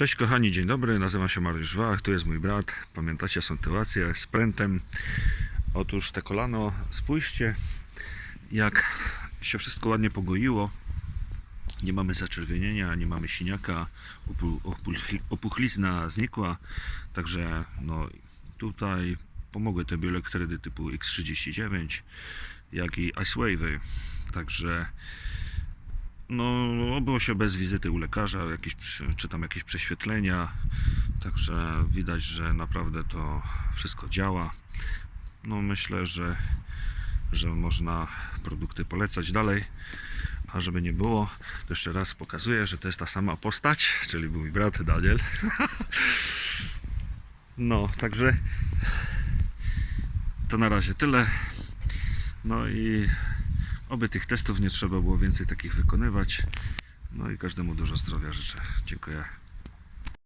Cześć kochani, dzień dobry, nazywam się Mariusz Wach, tu jest mój brat. Pamiętacie sytuację z prętem? Otóż te kolano, spójrzcie jak się wszystko ładnie pogoiło. Nie mamy zaczerwienienia, nie mamy siniaka, opu- opuchli- opuchlizna znikła, także no tutaj pomogły te bioelektrydy typu X39, jak i Icewave'y, także no, obyło się bez wizyty u lekarza, jakieś, czy tam jakieś prześwietlenia. Także widać, że naprawdę to wszystko działa. No, myślę, że, że można produkty polecać dalej. A żeby nie było, to jeszcze raz pokazuję, że to jest ta sama postać, czyli mój brat Daniel. No, także to na razie tyle. No i oby tych testów nie trzeba było więcej takich wykonywać. No i każdemu dużo zdrowia życzę. Dziękuję.